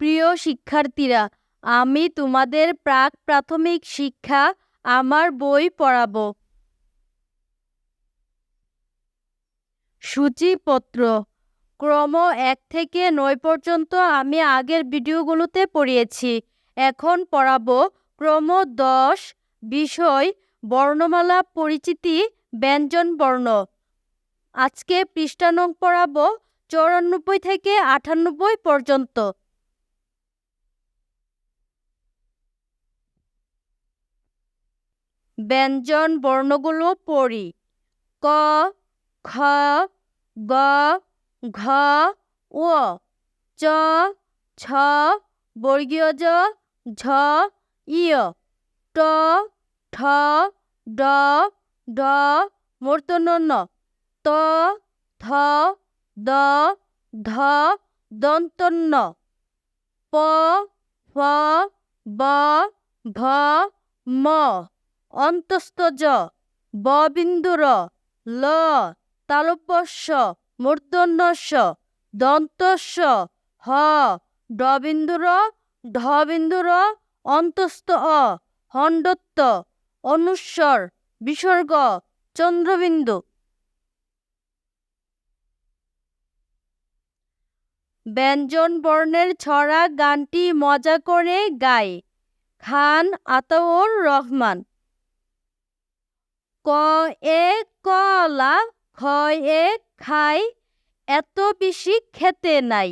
প্রিয় শিক্ষার্থীরা, আমি তোমাদের প্রাক প্রাথমিক শিক্ষা আমার বই পড়াব। সূচিপত্র। ক্রম এক থেকে নয় পর্যন্ত আমি আগের ভিডিওগুলোতে পড়িয়েছি। এখন পড়াবো ক্রম দশ, বিষয়, বর্ণমালা, পরিচিতি, ব্যঞ্জন, বর্ণ। আজকে পৃষ্ঠা নং পড়াবো চৌরানব্বই থেকে আটানব্বই পর্যন্ত। ব্যঞ্জন বর্ণগুলো পড়ি। ক, খ, গ, ঘ ও চ, ছ, বর্গীয় জ, ঝ ইয় ট, ঠ, ড ঢ মূর্ধন্য ন ত থ দ, ধ, দন্তন্য। প, ফ, ব, ভ, ম। অন্তস্থ জ ববিন্দুর, ল তালব্যস্য মূর্ধন্যস্য, দন্তস্য, হ, ডবিন্দুর, ঢবিন্দুর, অন্তস্থ, অ, হণ্ডত্ব, অনুস্বর, বিসর্গ, চন্দ্রবিন্দু। ব্যঞ্জন বর্ণের ছড়া গানটি মজা করে গায়। খান আতাউর রহমান। ক এ কলা খ এ খাই এত বেশি খেতে নাই।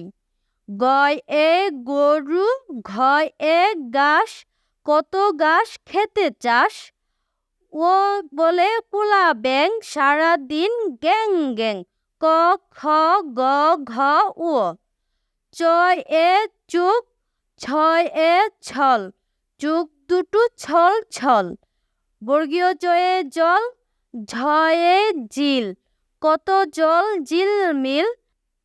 গয় এ গরু ঘ এ গাছ কত গাছ খেতে চাস? ও বলে কুলা ব্যাং সারাদিন গ্যাং গ্যাং, ক, খ, গ, ঘ ও চয় এ চুক, ছয় এ ছল, চুক দুটো ছল ছল। বর্গীয় জয়ে জল, ঝয়ে জিল। কত জল, জিল মিল?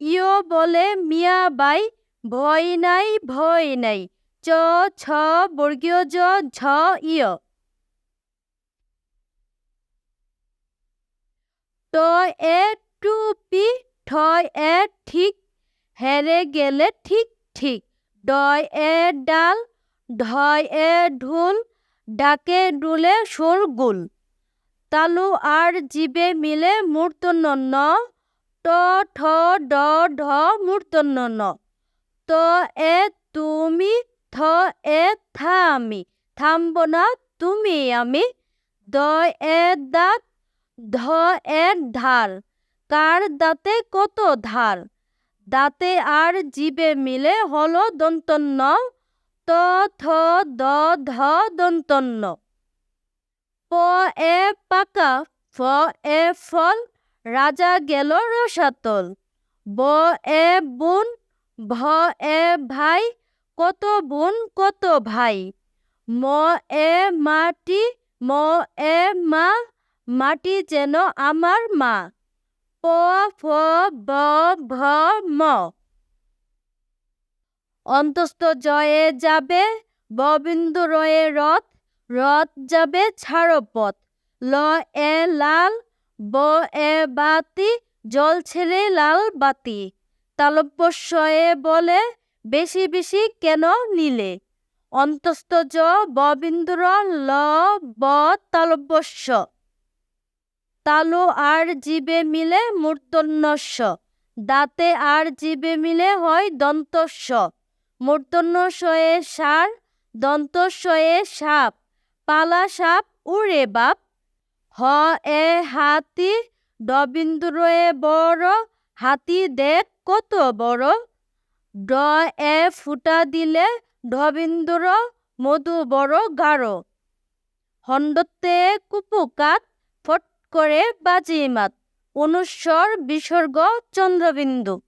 ইয় বলে মিয়া বাই, ভয় নাই ভয় নাই। চ, ছ, বর্গীয় জ, ঝ, ইয়। ট, এ টুপি ঠ, এ, ঠিক। হেরে গেলে ঠিক ঠিক। ডয় এ, ডাল ঢয় এ, ঢুল। ডাকে ডুলে গুল। তালু আর জিবে মিলে মূর্তন্য ন ট, ঠ, ড, ঢ ন ত, এ, তুমি, থ, এ থা আমি থামব না তুমি আমি। দ, এ, দাঁত। ধ, এ ধার কার দাঁতে কত ধার? দাঁতে আর জিবে মিলে হলো দন্তন্য ত, থ, দ, ধ প, এ, পাকা। ফ, এ, ফল। রাজা গেল রসাতল। ব, এ, বুন। ভ, এ, ভাই। কত বোন, কত ভাই। ম, এ, মাটি। ম, এ, মা। মাটি যেন আমার মা। প, ফ, ব, ভ, ম। অন্তস্থ জয়ে যাবে, ববিন্দু রয়ে রথ রথ যাবে ছাড়ো পথ। ল, এ, লাল, ব, এ, বাতি, জল ছেড়ে লাল বাতি। তালব্যস্বয়ে বলে, বেশি বেশি কেন নিলে? অন্তস্থ জ, ববিন্দুর ল, ব তালব্যস্য তালু আর জীবে মিলে মূর্ধন্যস্য দাঁতে আর জীবে মিলে হয় মূর্ধন্যস্বয়ে সার দন্তস্বয়ে সাপ, পালা সাপ উড়ে বাপ। হ, এ, হাতি ডবিন্দুরে বড়, হাতি দেখ কত বড়। ড, এ, ফুটা দিলে ঢবিন্দুর মধু বড় গাঢ়। হণ্ডতে কুপুকাত ফট করে বাজিমাত অনুস্বর বিসর্গ চন্দ্রবিন্দু।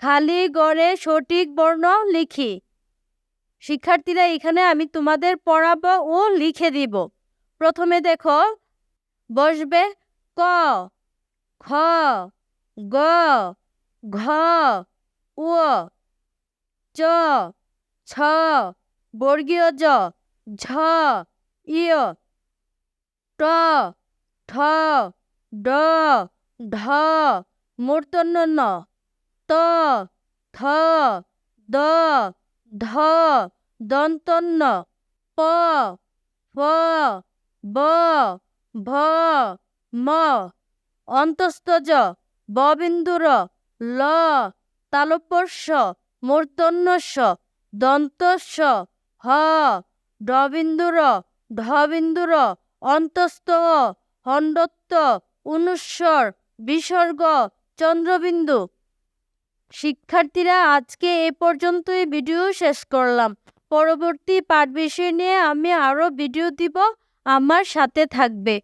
খালি গড়ে সঠিক বর্ণ লিখি। শিক্ষার্থীরা, এখানে আমি তোমাদের পড়াব ও লিখে দিব। প্রথমে দেখো, বসবে ক, খ, গ, ঘ, উ, চ, ছ, বর্গীয় জ, ঝ ইয় ট, ঠ, ড, ঢ মূর্ধন্য ন। ত, থ, দ, ধ, দন্তন্য, প, ফ, ব, ভ, ম অন্তস্তজ ববিন্দুর, ল তালব্যস্য মূর্ধন্যস্য দন্তস্য, হ ডবিন্দুর ঢবিন্দুর অন্তস্ত হণ্ডত্ব, অনুস্বর, বিসর্গ, চন্দ্রবিন্দু। শিক্ষার্থীরা, আজকে এ পর্যন্তই। ভিডিও শেষ করলাম। পরবর্তী পাঠ বিষয় নিয়ে আমি আরও ভিডিও দিব। আমার সাথে থাকবে।